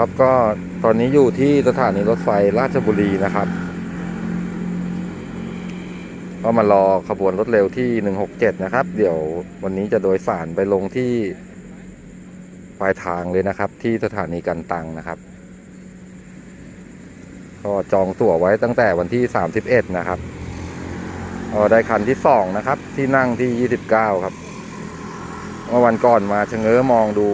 ครับก็ตอนนี้อยู่ที่สถานีรถไฟราชบุรีนะครับ ก็มารอขบวนรถเร็วที่ 167 นะครับ เดี๋ยววันนี้จะโดยสารไปลงที่ปลายทางเลยนะครับ ที่สถานีกันตังนะครับ ก็จองตั๋วไว้ตั้งแต่วันที่ 31 นะครับก็ได้คันที่ 2 นะครับ ที่นั่งที่ 29 ครับ เมื่อวันก่อนมาชะเง้อมองดู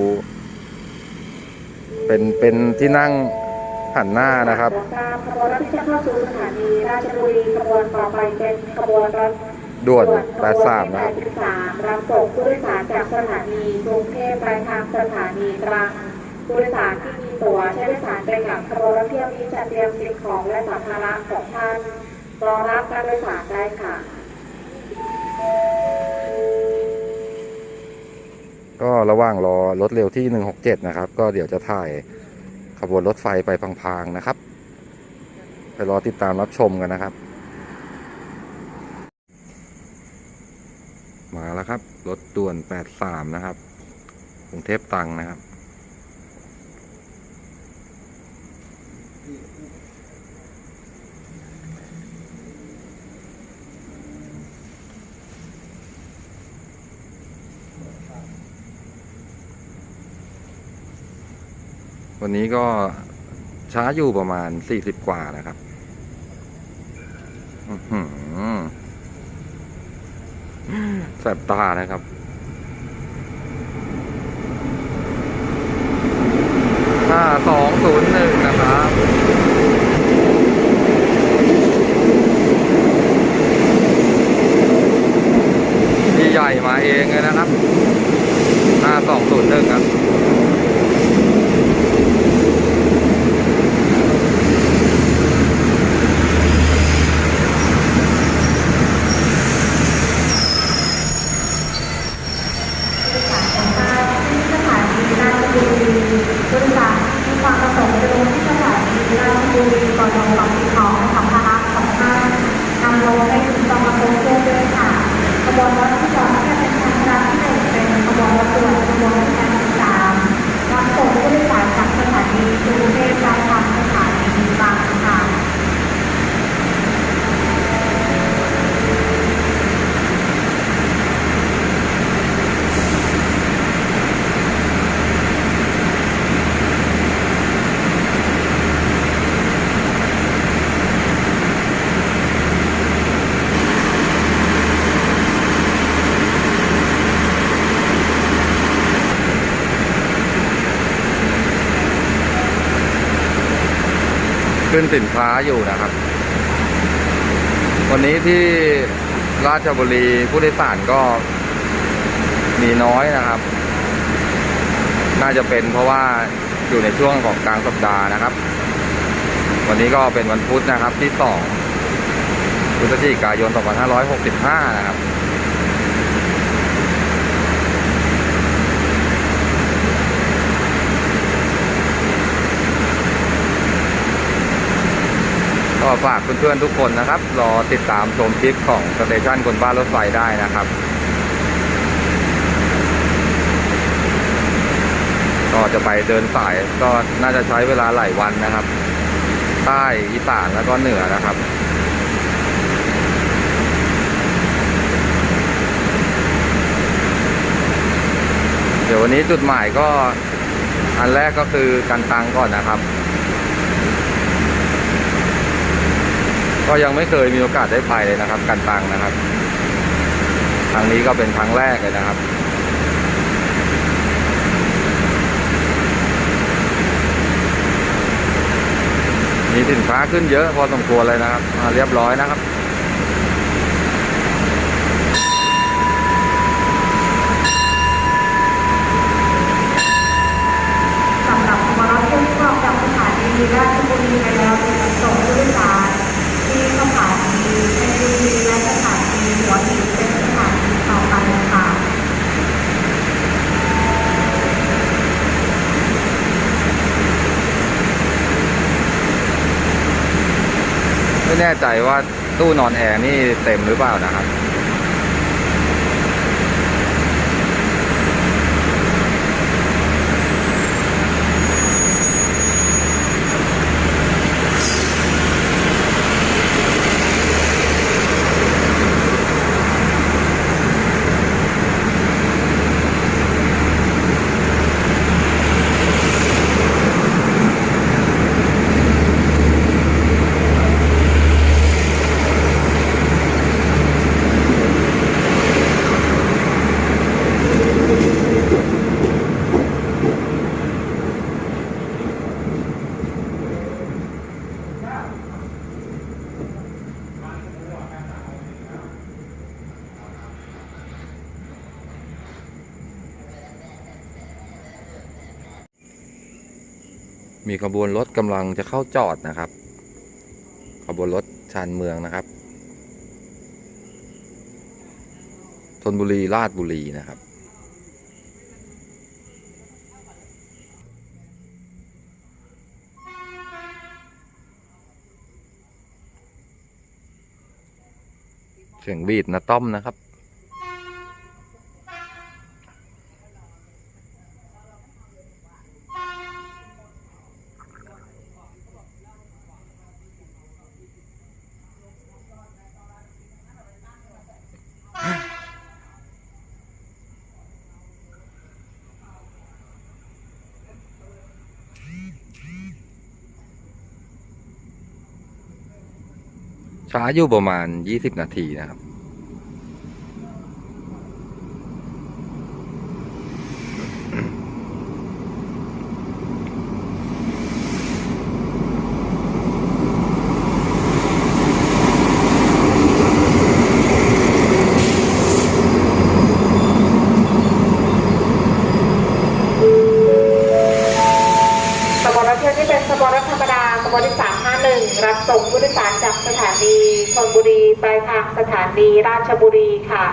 เป็นเป็นที่นั่งหันหน้านะครับขบวนรถที่จะเข้าสู่สถานีราชบุรีขบวนต่อไปเป็นขบวนรถด่วนขบวน83นะครับที่83รับส่งผู้โดยสารจากสถานีกรุงเทพไปทางสถานีตรังผู้โดยสารที่มีตั๋วใช้โดยสารไปกับขบวนรถเที่ยวนี้จะเตรียมสิ่งของและสัมภาระของท่านรอรับการโดยสารได้ค่ะ ก็ระหว่างรอรถเร็วที่ 167 นะครับ ก็เดี๋ยวจะถ่ายขบวนรถไฟไปพางๆนะครับ ไปรอติดตามรับชมกันนะครับ มาแล้วครับ รถด่วน 83 นะครับกรุงเทพตังนะครับ วันนี้ก็ช้าอยู่ประมาณ40กว่านะครับอื้อหือแสบตานะครับห้าสองศูนย์หนึ่งนะครับพี่ใหญ่มาเองเลยนะครับห้าสองศูนย์หนึ่งครับ ที่สถานีราชบุรีผู้โดยสารที่มีความประสงค์จะลงที่สถานีราชบุรีก่อนลงของสิ่งของและสัมภาระของท่านนำลงให้ถึงจองประตูเพื่อด้วยค่ะขบวนรถที่สองที่เป็นทางการที่หนึ่งเป็นขบวนรถด่วนขบวนรถแทนที่สามรับส่งผู้โดยสารจากสถานีกรุงเทพไปทางสถานีบางค่ะ ขึ้นสินค้าอยู่นะครับ วันนี้ที่ราชบุรีผู้โดยสารก็มีน้อยนะครับ น่าจะเป็นเพราะว่าอยู่ในช่วงของกลางสัปดาห์นะครับ วันนี้ก็เป็นวันพุธนะครับที่สองพฤศจิกายน 2565 นะครับ ก็ฝากเพื่อนๆทุกคนนะครับ รอติดตามชมคลิปของสเตชันคนบ้านรถไฟได้นะครับก็จะไปเดินสายก็น่าจะใช้เวลาหลายวันนะครับ ใต้อีสานแล้วก็เหนือนะครับเดี๋ยววันนี้จุดหมายก็อันแรกก็คือกันตังก่อนนะครับ ก็ยังไม่เคยมีโอกาสได้ไปเลยนะครับ กันตังนะครับ ครั้งนี้ก็เป็นครั้งแรกเลยนะครับมีสินค้าขึ้นเยอะพอสมควรเลยนะครับเรียบร้อยนะครับ สำหรับขบวนรถที่ออกจากสถานีราชบุรีไปแล้วจะส่งผู้โดยสาร ถานีเพชรบุรีและสถานีหัวหินเป็นสถานีต่อไปค่ะ ไม่แน่ใจว่าตู้นอนแอร์นี่เต็มหรือเปล่านะครับ มีขบวนรถกำลังจะเข้าจอดนะครับ ขบวนรถชานเมืองนะครับธนบุรีราชบุรีนะครับ เสียงบีดนะต้อมนะครับ ช้าอยู่ประมาณ 20 นาทีนะครับ ขบวนรถเที่ยวที่เป็นขบวนรถธรรมดาขบวนที่351 รับส่งผู้โดย สารจากสถานีธนบุรีไปทางสถานีราชบุรีค่ะ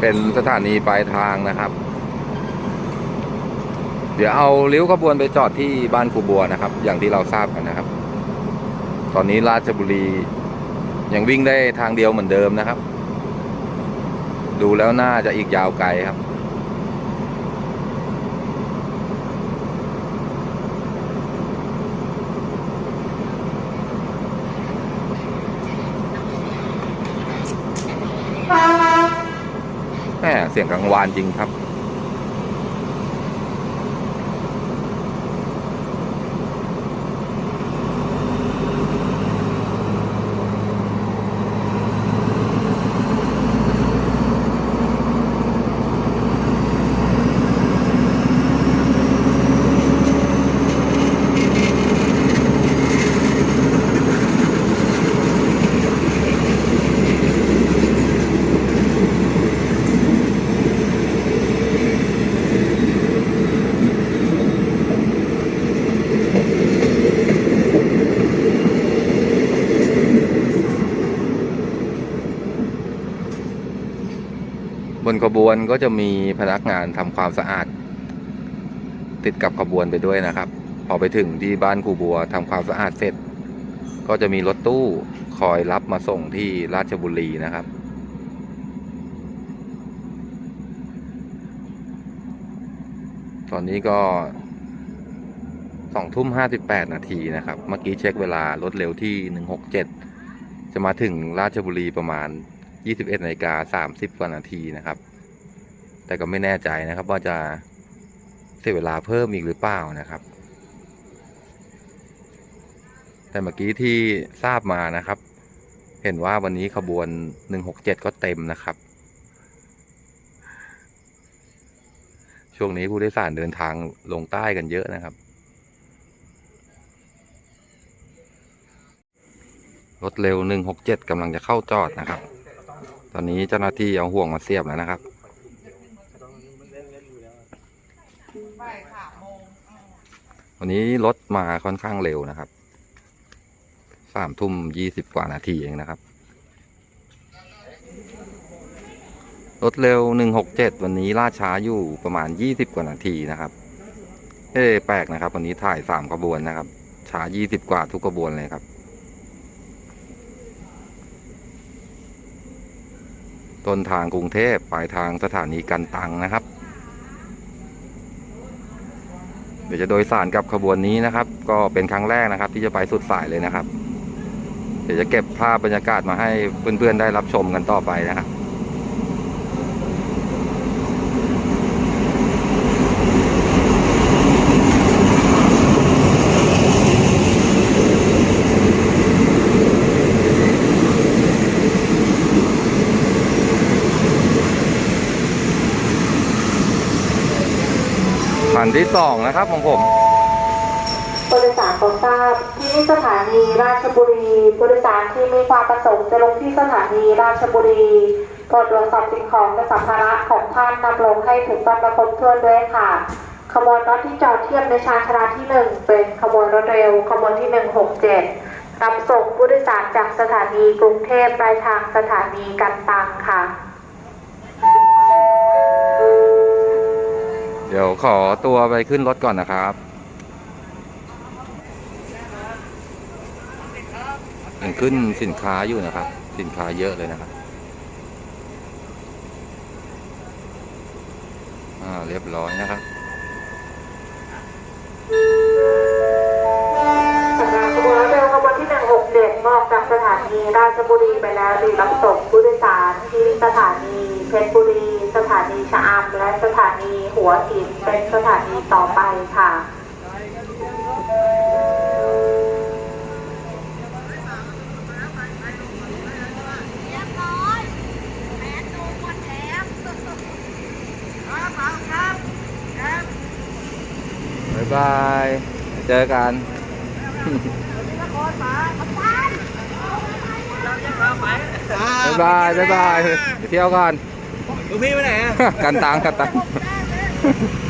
เป็นสถานีปลายทางนะครับ เดี๋ยวเอาริ้ยวขบวนไปจอดที่บ้านครูบัวนะครับ อย่างที่เราทราบกันนะครับ ตอนนี้ราชบุรียังวิ่งได้ทางเดียวเหมือนเดิมนะครับ ดูแล้วน่าจะอีกยาวไกลครับ แม่เสียงกังวานจริงครับ วนก็จะมีพนักงานทำความสะอาด ติดกับขบวนไปด้วยนะครับ พอไปถึงที่บ้านครูบัวทำความสะอาดเสร็จ ก็จะมีรถตู้คอยรับมาส่งที่ราชบุรีนะครับตอนนี้ก็สองทุ่มห้าสิบแปดนาทีนะครับ เมื่อกี้เช็คเวลารถเร็วที่หนึ่งหกเจ็ดจะมาถึงราชบุรีประมาณ21นาฬิกา30กว่านาทีนะครับ แต่ก็ไม่แน่ใจนะครับ ว่าจะเสียเวลาเพิ่มอีกหรือเปล่านะครับ แต่เมื่อกี้ที่ทราบมานะครับ เห็นว่าวันนี้ขบวน 167 ก็เต็มนะครับ ช่วงนี้ผู้โดยสารเดินทางลงใต้กันเยอะนะครับ รถเร็ว 167กำลังจะเข้าจอดนะครับ ตอนนี้เจ้าหน้าที่เอาห่วงมาเสียบแล้วนะครับ วันนี้รถมาค่อนข้างเร็วนะครับ สามทุ่มยี่สิบกว่านาทีเองนะครับ รถเร็วหนึ่งหกเจ็ดวันนี้ล่าช้าอยู่ประมาณยี่สิบกว่านาทีนะครับ เอ้แปลกนะครับ วันนี้ถ่ายสามขบวนนะครับ ช้ายี่สิบกว่าทุกขบวนเลยครับ ต้นทางกรุงเทพปลายทางสถานีกันตังนะครับ เดี๋ยวจะโดยสารกับขบวนนี้นะครับ ก็เป็นครั้งแรกนะครับ ที่จะไปสุดสายเลยนะครับ เดี๋ยวจะเก็บภาพบรรยากาศมาให้เพื่อนๆได้รับชมกันต่อไปนะครับ นที่สองนะครับของผมผู้โดยสารโปรดทราบที่นี่สถานีราชบุรีผู้โดยสารที่มีความประสงค์จะลงที่สถานีราชบุรีโปรดตรวจสอบสิ่งของและสัมภาระของท่านนำลงให้ถูกต้องและครบถ้วนด้วยค่ะ ขบวนรถที่จอดเทียบในชานชาลาที่1เป็นขบวนรถเร็วขบวนที่167รับส่งผู้โดยสารจากสถานีกรุงเทพปลายทางสถานีกันตังค่ะ ดี๋ยวขอตัวไปขึ้นรถก่อนนะครับยังขึ้นสินค้าอยู่นะครับ สินค้าเยอะเลยนะครับอ่าเรียบร้อยนะครับ สถานีราชบุรีไปแล้วรีรับส่งผู้โดยสารที่สถานีเพชรบุรี สถานีชะอำและสถานีหัวหินเป็นสถานีต่อไปค่ะเรียบร้อยแผนดูหมดแล้วครับครับครับายบาย เจอกัน นครป๋ากัปตันเราจะมาไป บ๊ายบายบ๊ายบายไปเที่ยวก่อนลูกพี่ไปไหนอะ กันตังกันตังผมแน่เลย